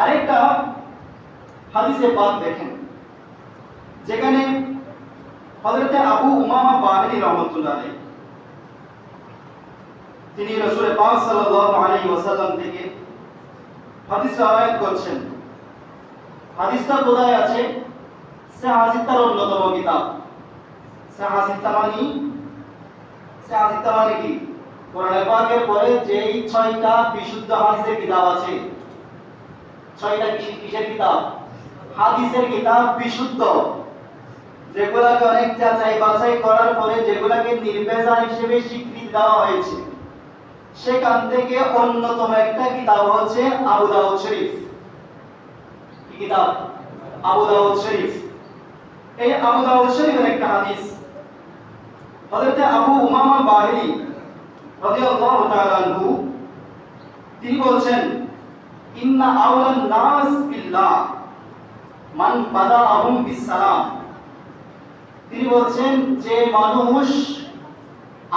আরেকটা হাদিসে পাক দেখেন, যেখানে হযরতে আবু উমামা বাহিনী রহমাতুল্লাহ তিনি রাসূল পাক সাল্লাল্লাহু আলাইহি ওয়াসাল্লাম থেকে হাদিস রাওয়ায়াত করছেন। হাদিসটা কোথায় আছে? সাহাজিতার অন্যতম কিতাব। সাহাজিতা মানে সাহাজিতা মানে কি? কোরআন পাকের পরে যেই ছয়টা বিশুদ্ধ হাদিসের কিতাব আছে। ছয়টা কিসের কিতাব? হাদিসের কিতাব বিশুদ্ধ। যেগুলাকে অনেক যাচাই বাছাই করার পরে যেগুলাকে নির্ভেজাল হিসেবে স্বীকৃতি দেওয়া হয়েছে, সেখান থেকে অন্যতম একটা কিতাব হচ্ছে আবু দাউদ শরীফ। কি কিতাব? আবু দাউদ শরীফ। এই আবু দাউদ শরীফের একটা হাদিস। হযরত আবু উমামা বাহিনী, রাদিয়াল্লাহু তাআলা আনহু, তিনি বলছেন ইন্না আওলান নাস বিল্লাহ। মান তিনি বলছেন, যে মানুষ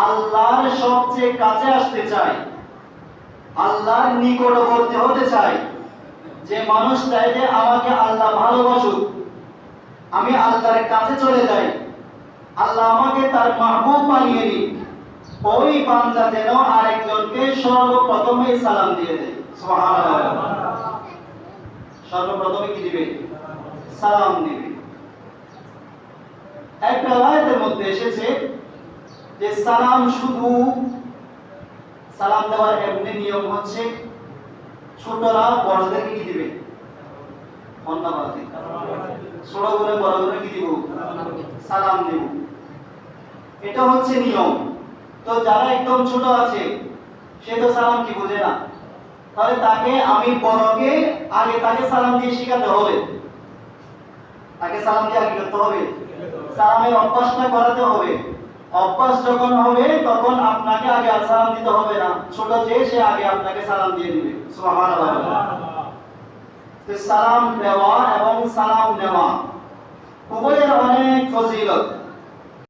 আল্লাহর সবচেয়ে কাছে আসতে চায়, আল্লাহর নিকটবর্তী হতে চায়, যে মানুষ যে আমাকে আল্লাহ ভালোবাসুক, আমি আল্লাহর কাছে চলে যাই, আল্লাহ আমাকে তার মাহবুব বানিয়ে নিক ওই বান্দা যেন আরেকজনকে সর্বপ্রথমে সালাম দিয়ে দেয়। সর্বপ্রথমে কি দিবে? সালাম দিবে। একটা আয়াতের মধ্যে এসেছে যে সালাম শুধু, সালাম দেওয়ার এমনি নিয়ম হচ্ছে ছোটরা বড়দেরকে কি দিবে? ধন্যবাদ। ছোট করে বড় কি দিব? সালাম দিব। এটা হচ্ছে নিয়ম। তো যারা একদম ছোট আছে, সে তো সালাম কি বোঝে না? তাহলে তাকে আমি বড়কে আগে তাকে সালাম দিয়ে শেখাতে হবে। তাকে সালাম দিয়ে আগে করতে হবে। সালামের অভ্যাসটা করাতে হবে। অভ্যাস যখন হবে, তখন আপনাকে আগে সালাম দিতে হবে না। ছোট যে সে আগে আপনাকে সালাম দিয়ে দিবে। সালাম দেওয়া এবং সালাম নেওয়া, উভয়ের অনেক ফজিলত।